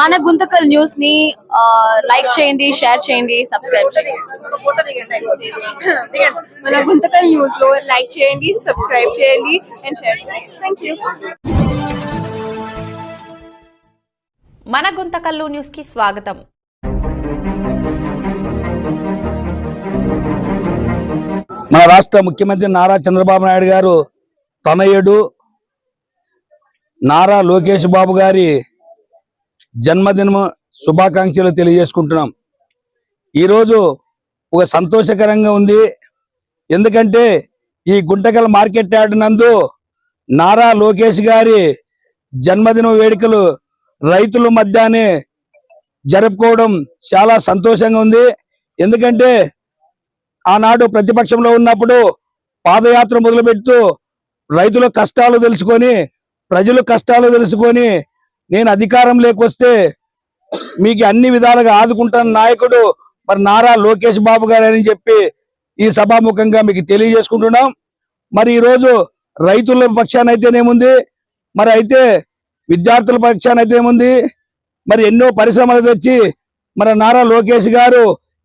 మన గుంతకల్ న్యూస్ని లైక్ చేయండి షేర్ చేయండి సబ్స్క్రైబ్ చేయండి. మన గుంతకల్ న్యూస్లో లైక్ చేయండి సబ్స్క్రైబ్ చేయండి అండ్ షేర్ చేయండి. థ్యాంక్ యూ మన గుంతకల్లు న్యూస్కి స్వాగతం. మన రాష్ట్ర ముఖ్యమంత్రి నారా చంద్రబాబు నాయుడు గారు తనయుడు నారా లోకేష్ బాబు గారి జన్మదిన శుభాకాంక్షలు తెలియజేసుకుంటున్నాం. ఈరోజు ఒక సంతోషకరంగా ఉంది. ఎందుకంటే ఈ గుంటకల్ మార్కెట్ ఆడినందు నందు నారా లోకేష్ గారి జన్మదిన వేడుకలు రైతుల మధ్యనే జరుపుకోవడం చాలా సంతోషంగా ఉంది. ఎందుకంటే ఆనాడు ప్రతిపక్షంలో ఉన్నప్పుడు పాదయాత్ర మొదలుపెడుతూ రైతుల కష్టాలు తెలుసుకొని ప్రజల కష్టాలు తెలుసుకొని నేను అధికారం లేకొస్తే మీకు అన్ని విధాలుగా ఆదుకుంటాను నాయకుడు. మరి నారా లోకేష్ బాబు గారని చెప్పి ఈ సభాముఖంగా మీకు తెలియజేసుకుంటున్నాం. మరి ఈరోజు రైతుల పక్షాన అయితేనేముంది? మరి అయితే విద్యార్థుల పక్షాన అయితేనేముంది? మరి ఎన్నో పరిశ్రమలు తెచ్చి మన నారా లోకేష్ గారు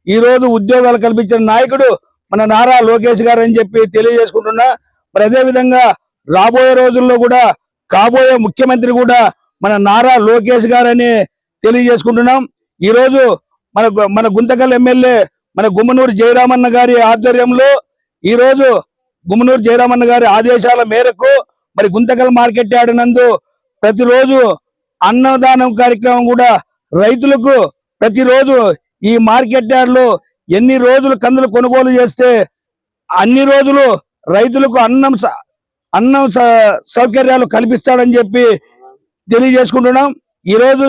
ఈ రోజు ఉద్యోగాలు కల్పించిన నాయకుడు మన నారా లోకేష్ గారు అని చెప్పి తెలియజేసుకుంటున్నా. మరి అదే విధంగా రాబోయే రోజుల్లో కూడా కాబోయే ముఖ్యమంత్రి కూడా మన నారా లోకేష్ గారని తెలియజేసుకుంటున్నాం. ఈరోజు మన గు- మన గుంతకల్ ఎమ్మెల్యే మన గుమ్మనూరు జయరామన్న గారి ఆధ్వర్యంలో ఈ రోజు గుమ్మనూరు జయరామన్న గారి ఆదేశాల మేరకు మరి గుంతకల్ మార్కెట్ ఆడినందు నందు ప్రతిరోజు అన్నదానం కార్యక్రమం కూడా రైతులకు ప్రతిరోజు ఈ మార్కెట్ యార్డ్లో ఎన్ని రోజులు కందులు కొనుగోలు చేస్తే అన్ని రోజులు రైతులకు అన్నం స- అన్నం సౌకర్యాలు కల్పిస్తాడని చెప్పి తెలియజేసుకుంటున్నాం. ఈ రోజు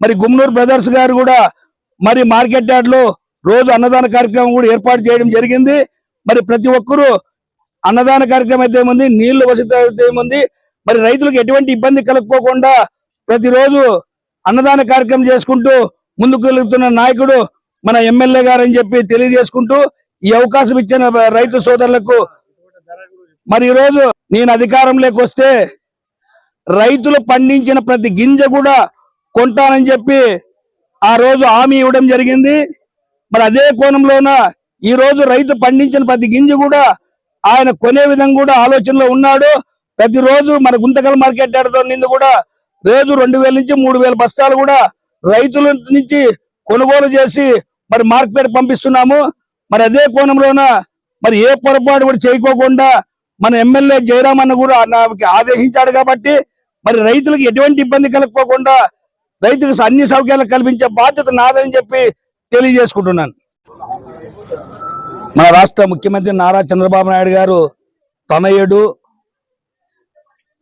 మరి గుమ్నూరు బ్రదర్స్ గారు కూడా మరి మార్కెట్ యార్డ్లో రోజు అన్నదాన కార్యక్రమం కూడా ఏర్పాటు చేయడం జరిగింది. మరి ప్రతి ఒక్కరూ అన్నదాన కార్యక్రమం అయితే ఏముంది? నీళ్ళు వసతి అయితే ఏముంది? మరి రైతులకు ఎటువంటి ఇబ్బంది కలుక్కోకుండా ప్రతిరోజు అన్నదాన కార్యక్రమం చేసుకుంటూ ముందుకు వెళుతున్న నాయకుడు మన ఎమ్మెల్యే గారు అని చెప్పి తెలియజేసుకుంటూ ఈ అవకాశం ఇచ్చిన రైతు సోదరులకు మరి ఈ రోజు నేను అధికారంలోకి వస్తే రైతులు పండించిన ప్రతి గింజ కూడా కొంటానని చెప్పి ఆ రోజు హామీ ఇవ్వడం జరిగింది. మరి అదే కోణంలోన ఈ రోజు రైతు పండించిన ప్రతి గింజ కూడా ఆయన కొనే విధంగా కూడా ఆలోచనలో ఉన్నాడు. ప్రతిరోజు మన గుంతకల్ మార్కెట్ యార్డ్తో నింది కూడా రోజు రెండు వేల నుంచి మూడు వేల బస్తాలు కూడా రైతుల నుంచి కొనుగోలు చేసి మరి మార్కెట్ పంపిస్తున్నాము. మరి అదే కోణంలోన మరి ఏ పొరపాటు కూడా చేయకోకుండా మన ఎమ్మెల్యే జయరామ్ అన్న కూడా ఆదేశించాడు కాబట్టి మరి రైతులకు ఎటువంటి ఇబ్బంది కలుపుకోకుండా రైతులకు అన్ని సౌకర్యాలు కల్పించే బాధ్యత నాదని చెప్పి తెలియజేసుకుంటున్నాను. మన రాష్ట్ర ముఖ్యమంత్రి నారా చంద్రబాబు నాయుడు గారు తనయుడు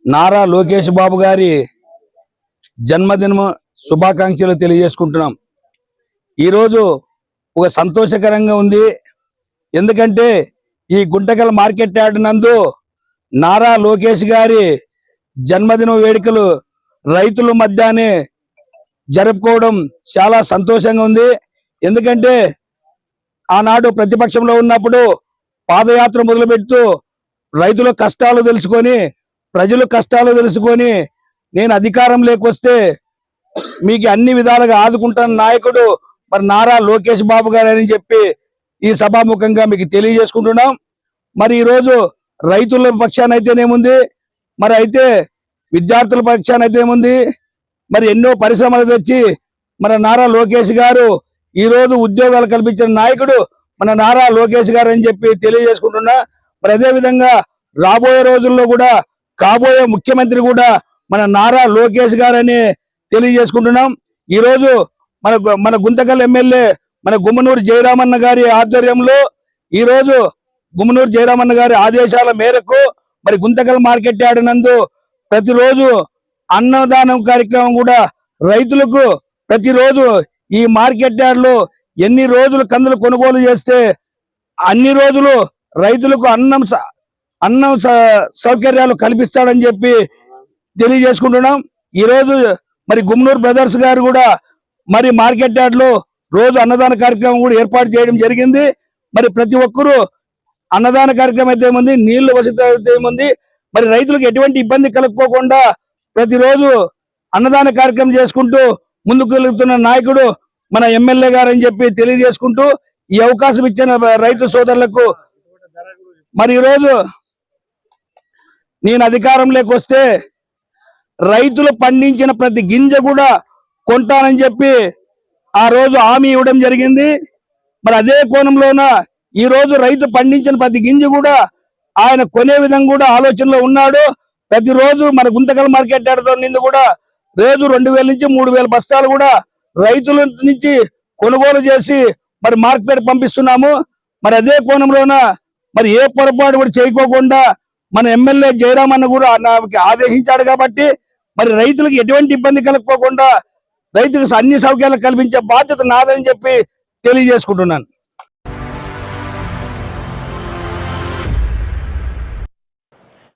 నారా లోకేష్ బాబు గారి జన్మదినము శుభాకాంక్షలు తెలియజేసుకుంటున్నాం. ఈరోజు ఒక సంతోషకరంగా ఉంది. ఎందుకంటే ఈ గుంటకల్ మార్కెట్ యార్డ్ నందు నారా లోకేష్ గారి జన్మదిన వేడుకలు రైతుల మధ్యనే జరుపుకోవడం చాలా సంతోషంగా ఉంది. ఎందుకంటే ఆనాడు ప్రతిపక్షంలో ఉన్నప్పుడు పాదయాత్ర మొదలుపెడుతూ రైతుల కష్టాలు తెలుసుకొని ప్రజల కష్టాలు తెలుసుకొని నేను అధికారం లేకొస్తే మీకు అన్ని విధాలుగా ఆదుకుంటాను నాయకుడు మరి నారా లోకేష్ బాబు గారని చెప్పి ఈ సభాముఖంగా మీకు తెలియజేసుకుంటున్నాం. మరి ఈరోజు రైతుల పక్షానైతేనేముంది మరి అయితే విద్యార్థుల పక్షాన అయితే ఏముంది? మరి ఎన్నో పరిశ్రమలు తెచ్చి మన నారా లోకేష్ గారు ఈ రోజు ఉద్యోగాలు కల్పించిన నాయకుడు మన నారా లోకేష్ గారు అని చెప్పి తెలియజేసుకుంటున్నా. మరి అదే విధంగా రాబోయే రోజుల్లో కూడా కాబోయే ముఖ్యమంత్రి కూడా మన నారా లోకేష్ గారని తెలియజేసుకుంటున్నాం. ఈరోజు మన మన గుంతకల్ ఎమ్మెల్యే మన గుమ్మనూరు జయరామన్న గారి ఆధ్వర్యంలో ఈ రోజు గుమ్మనూరు జయరామన్న గారి ఆదేశాల మేరకు మరి గుంతకల్ మార్కెట్ యార్డ్ నందు ప్రతిరోజు అన్నదానం కార్యక్రమం కూడా రైతులకు ప్రతిరోజు ఈ మార్కెట్ యార్డ్లో ఎన్ని రోజులు కందులు కొనుగోలు చేస్తే అన్ని రోజులు రైతులకు అన్నం స- అన్నం స- సౌకర్యాలు కల్పిస్తాడని చెప్పి తెలియజేసుకుంటున్నాం. ఈ రోజు మరి గుమ్నూరు బ్రదర్స్ గారు కూడా మరి మార్కెట్ యార్డ్లో రోజు అన్నదాన కార్యక్రమం కూడా ఏర్పాటు చేయడం జరిగింది. మరి ప్రతి ఒక్కరూ అన్నదాన కార్యక్రమం అయితే ఏముంది? నీళ్ళు వసతి అయితే ఏముంది? మరి రైతులకు ఎటువంటి ఇబ్బంది కలుక్కోకుండా ప్రతిరోజు అన్నదాన కార్యక్రమం చేసుకుంటూ ముందుకు వెళ్తున్న నాయకుడు మన ఎమ్మెల్యే గారు అని చెప్పి తెలియజేసుకుంటూ ఈ అవకాశం ఇచ్చిన రైతు సోదరులకు మరి ఈరోజు నేను అధికారంలోకి వస్తే రైతులు పండించిన ప్రతి గింజ కూడా కొంటానని చెప్పి ఆ రోజు హామీ ఇవ్వడం జరిగింది. మరి అదే కోణంలోన ఈ రోజు రైతు పండించిన ప్రతి గింజ కూడా ఆయన కొనే విధంగా కూడా ఆలోచనలో ఉన్నాడు. ప్రతిరోజు మన గుంతకల్ మార్కెట్ యార్డ్తో నింది కూడా రోజు రెండు వేల నుంచి మూడు వేల బస్తాలు కూడా రైతుల నుంచి కొనుగోలు చేసి మరి మార్కెట్ పంపిస్తున్నాము. మరి అదే కోణంలోన మరి ఏ పొరపాటు కూడా చేయకోకుండా మన ఎమ్మెల్యే జయరామ్ అన్న కూడా నాకు ఆదేశించాడు కాబట్టి మరి రైతులకు ఎటువంటి ఇబ్బంది కలగకోకుండా రైతులకు అన్ని సౌకర్యాలు కల్పించే బాధ్యత నాదని చెప్పి తెలియజేసుకుంటున్నాను.